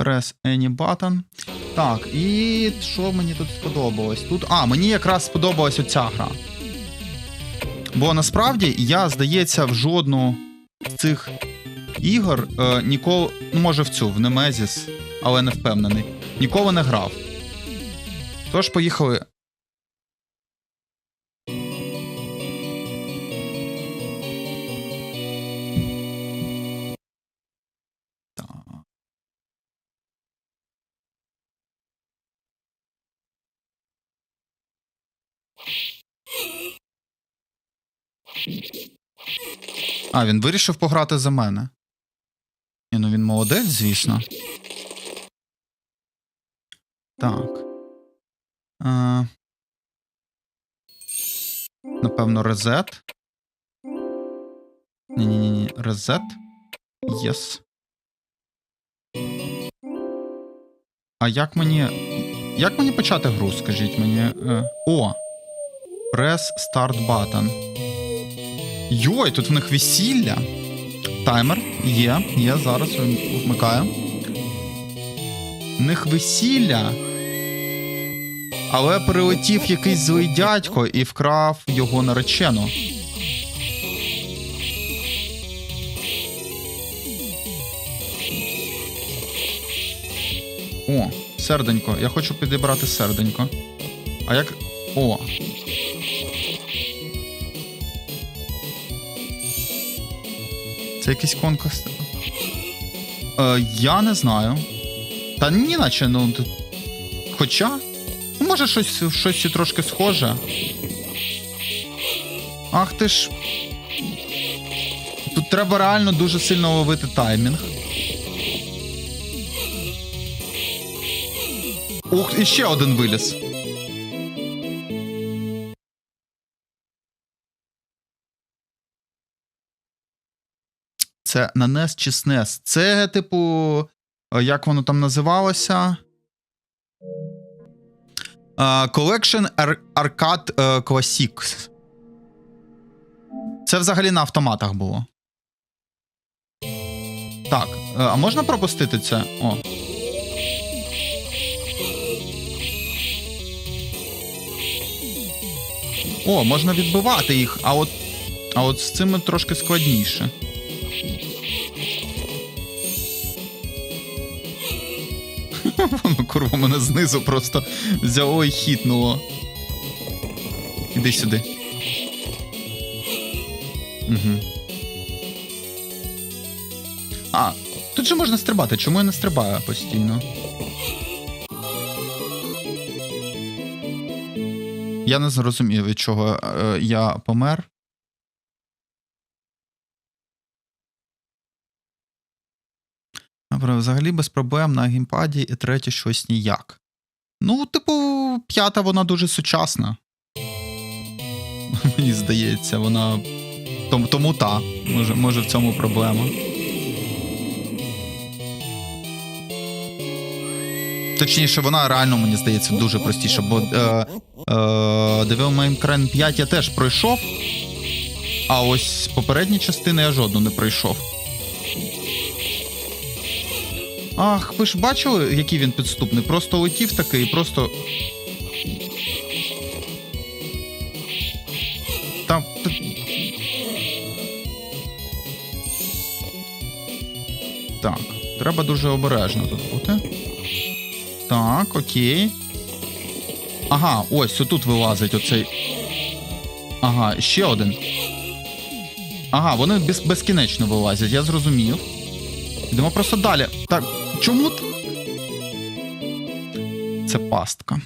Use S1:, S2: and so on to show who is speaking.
S1: Press any button. Так, і що мені тут сподобалось? Тут. А, мені якраз сподобалась оця гра. Бо насправді я, здається, в жодну з цих ігор е, ніколи. Ну, може, в цю, в Немезіс, але не впевнений. Ніколи не грав. Тож, поїхали. А, він вирішив пограти за мене. Ні, ну він молодець, звісно. Так. А... Напевно, резет. Ні-ні-ні, резет. Єс. А як мені. Як мені почати гру, скажіть мені? Е, О! Press Start Button. Йой, тут в них весілля. Таймер є, є, зараз вмикаю. В них весілля. Але прилетів якийсь злий дядько і вкрав його наречену. О, серденько. Я хочу підібрати серденько. А як. О. Це якийсь конкурс. Е, я не знаю. Та ні, наче, ну. Хоча. Ну, може, щось, щось трошки схоже. Ах ти ж. Тут треба реально дуже сильно ловити таймінг. Ух, і ще один виліз. Це на NES чи SNES. Це, типу, е, як воно там називалося? Е, Collection Ar- Arcade е, Classics. Це взагалі на автоматах було. Так, а можна пропустити це? О. О, можна відбивати їх, а от, а от з цими трошки складніше. Курва мене знизу просто взяло і хітнуло. Іди сюди. Угу. А, тут же можна стрибати. Чому я не стрибаю постійно? Я не зрозумів, від чого е, я помер. Взагалі без проблем на геймпаді і третє щось ніяк. Ну, типу, п'ята вона дуже сучасна. Мені здається, вона. Тому, тому та. Може, може в цьому проблема. Точніше, вона реально, мені здається, дуже простіша, бо е, е, Devil May Cry 5 я теж пройшов, а ось попередні частини я жодну не пройшов. Ах, ви ж бачили, який він підступний? Просто летів такий, просто. Там. Так, треба дуже обережно тут бути. Так, окей. Ага, ось отут вилазить оцей. Ага, ще один. Ага, вони без, безкінечно вилазять, я зрозумів. Йдемо просто далі. Так, чому? Це пастка.